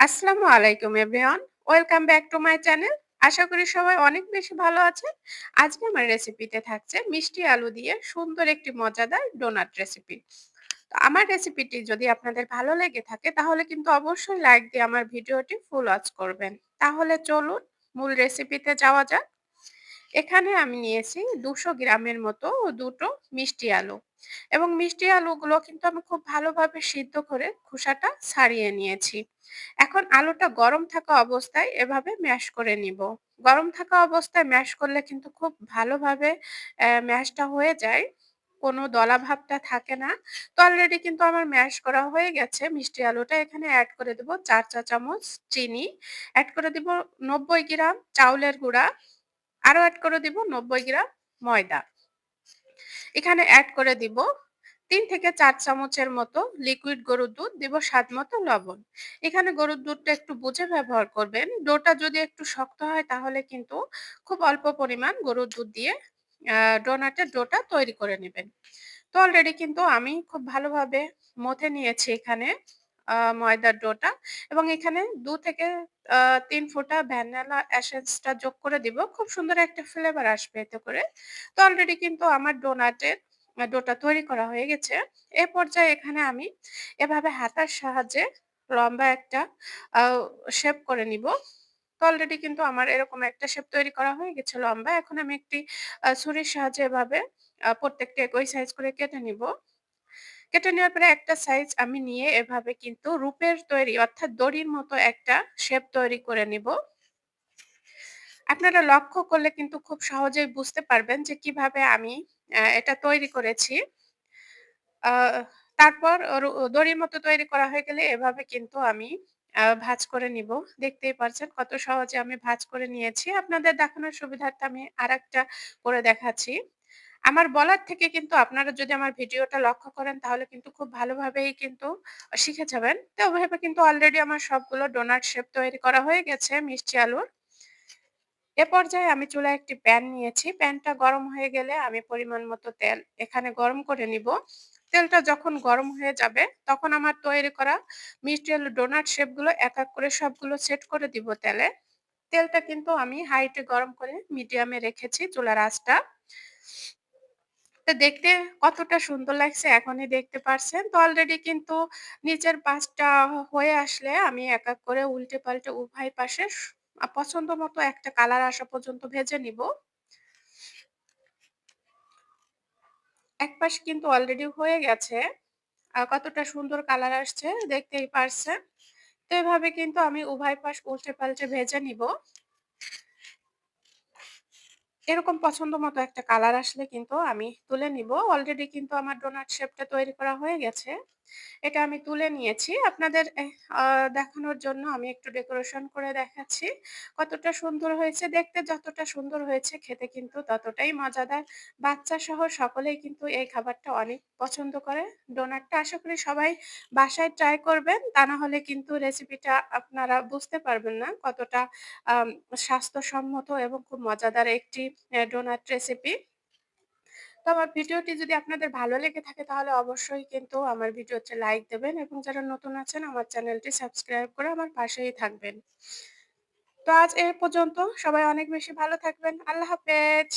আসসালামু আলাইকুম everyone welcome back to my channel আশা করি সবাই অনেক বেশি ভালো আছেন আজকে আমার রেসিপিতে থাকছে মিষ্টি আলু দিয়ে সুন্দর একটি মজাদার ডোনাট রেসিপি তো আমার রেসিপিটি যদি আপনাদের ভালো লেগে থাকে, তাহলে কিন্তু অবশ্যই লাইক দিয়ে আমার ভিডিওটি ফুল ওয়াচ করবেন। তাহলে চলুন মূল রেসিপিতে যাওয়া যাক। এখানে আমি নিয়েছি দুশো গ্রামের মতো দুটো মিষ্টি আলু। এবং মিষ্টি আলুগুলো কিন্তু আমি খুব ভালোভাবে সিদ্ধ করে খোসাটা ছাড়িয়ে নিয়েছি। এখন আলুটা গরম থাকা অবস্থায় এভাবে ম্যাশ করে নিব। গরম থাকা অবস্থায় ম্যাশ করলে কিন্তু খুব ভালোভাবে ম্যাশটা হয়ে যায়। কোনো দলা ভাবটা থাকে না। তো অলরেডি কিন্তু আমার ম্যাশ করা হয়ে গেছে। মিষ্টি আলুটা এখানে অ্যাড করে দেব চার চা চামচ চিনি। অ্যাড করে দিব নব্বই গ্রাম চাউলের গুঁড়া। আরও অ্যাড করে দিব নব্বই গ্রাম ময়দা। এখানে অ্যাড করে দিব তিন থেকে চার চামচের মতো লিকুইড গরুর দুধ, দিব স্বাদ মতো লবণ। এখানে গরুর দুধটা একটু বুঝে ব্যবহার করবেন। ডোটা যদি একটু শক্ত হয় তাহলে কিন্তু খুব অল্প পরিমাণ গরুর দুধ দিয়ে ডোনাটের ডোটা তৈরি করে নেবেন। তো অলরেডি কিন্তু আমি খুব ভালোভাবে মথে নিয়েছি এখানে। ময়দার ডোটা এবং এখানে দু থেকে তিন ফোঁটা ভ্যানিলা এসেন্সটা যোগ করে দিব। খুব সুন্দর একটা ফ্লেভার আসবে এতে করে। তো অলরেডি কিন্তু আমার ডোনাটের ডোটা তৈরি করা হয়ে গেছে। এ পর্যায়ে এখানে আমি এভাবে হাতার সাহায্যে লম্বা একটা শেপ করে নিব। তো অলরেডি কিন্তু আমার এরকম একটা শেপ তৈরি করা হয়ে গেছে লম্বা। এখন আমি একটি ছুরির সাহায্যে এভাবে প্রত্যেকটা একই সাইজ করে কেটে নিব। কেটে নেওয়ার পরে একটা সাইজ আমি নিয়ে এভাবে কিন্তু রূপের তৈরি অর্থাৎ দড়ির মতো একটা শেপ তৈরি করে নিব। আপনারা লক্ষ্য করলে কিন্তু খুব সহজেই বুঝতে পারবেন যে কীভাবে আমি এটা তৈরি করেছি। তারপর দড়ির মতো তৈরি করা হয়ে গেলে এভাবে কিন্তু আমি ভাজ করে নিব। দেখতেই পারছেন কত সহজে আমি ভাজ করে নিয়েছি। আপনাদের দেখানোর সুবিধার্থে আমি আর করে দেখাচ্ছি। আমার বলার থেকে কিন্তু আপনারা যদি আমার ভিডিওটা লক্ষ্য করেন, তাহলে কিন্তু খুব ভালোভাবেই কিন্তু শিখে যাবেন। তো ওভাবে কিন্তু অলরেডি আমার সবগুলো ডোনাট শেপ তৈরি করা হয়ে গেছে মিষ্টি আলুর। এ পর্যায়ে আমি চুলায় একটি প্যান নিয়েছি। প্যানটা গরম হয়ে গেলে আমি পরিমাণ মতো তেল এখানে গরম করে নিব। তেলটা যখন গরম হয়ে যাবে, তখন আমার তৈরি করা মিষ্টি আলু ডোনাট শেপগুলো এক এক করে সবগুলো সেট করে দিব তেলে। তেলটা কিন্তু আমি হাইটে গরম করে মিডিয়ামে রেখেছি চুলার আঁচটা। দেখতে কতটা সুন্দর লাগছে এখনই দেখতে পারছেন। তো অলরেডি কিন্তু নিচের পাশটা হয়ে আসলে আমি এক এক করে উল্টে পাল্টে উভয় পাশে পছন্দ মতো একটা কালার আসা পর্যন্ত ভেজে নিব। এক পাশ কিন্তু অলরেডি হয়ে গেছে। কতটা সুন্দর কালার আসছে দেখতেই পারছেন। তো এভাবে কিন্তু আমি উভয় পাশ উল্টে পাল্টে ভেজে নিব। এরকম পছন্দ মতো একটা কালার আসলে কিন্তু আমি তুলে নিব। অলরেডি কিন্তু আমার ডোনাট শেপটা তৈরি করা হয়ে গেছে। এটা আমি তুলে নিয়েছি। আপনাদের দেখানোর জন্য আমি একটু ডেকোরেশন করে দেখাচ্ছি। কতটা সুন্দর হয়েছে দেখতে, যতটা সুন্দর হয়েছে খেতে কিন্তু ততটাই মজাদার। বাচ্চা সহ সকলেই কিন্তু এই খাবারটা অনেক পছন্দ করে। ডোনাটটা আশা করি সবাই বাসায় ট্রাই করবেন। তা না হলে কিন্তু রেসিপিটা আপনারা বুঝতে পারবেন না কতটা স্বাস্থ্যসম্মত এবং খুব মজাদার একটি ডোনাট রেসিপি। তো আমার ভিডিওটি যদি আপনাদের ভালো লেগে থাকে তাহলে অবশ্যই কিন্তু আমার ভিডিওতে লাইক দেবেন এবং যারা নতুন আছেন আমার চ্যানেলটি সাবস্ক্রাইব করে আমার পাশেই থাকবেন। তো আজ এ পর্যন্ত সবাই অনেক বেশি ভালো থাকবেন। আল্লাহ হাফেজ।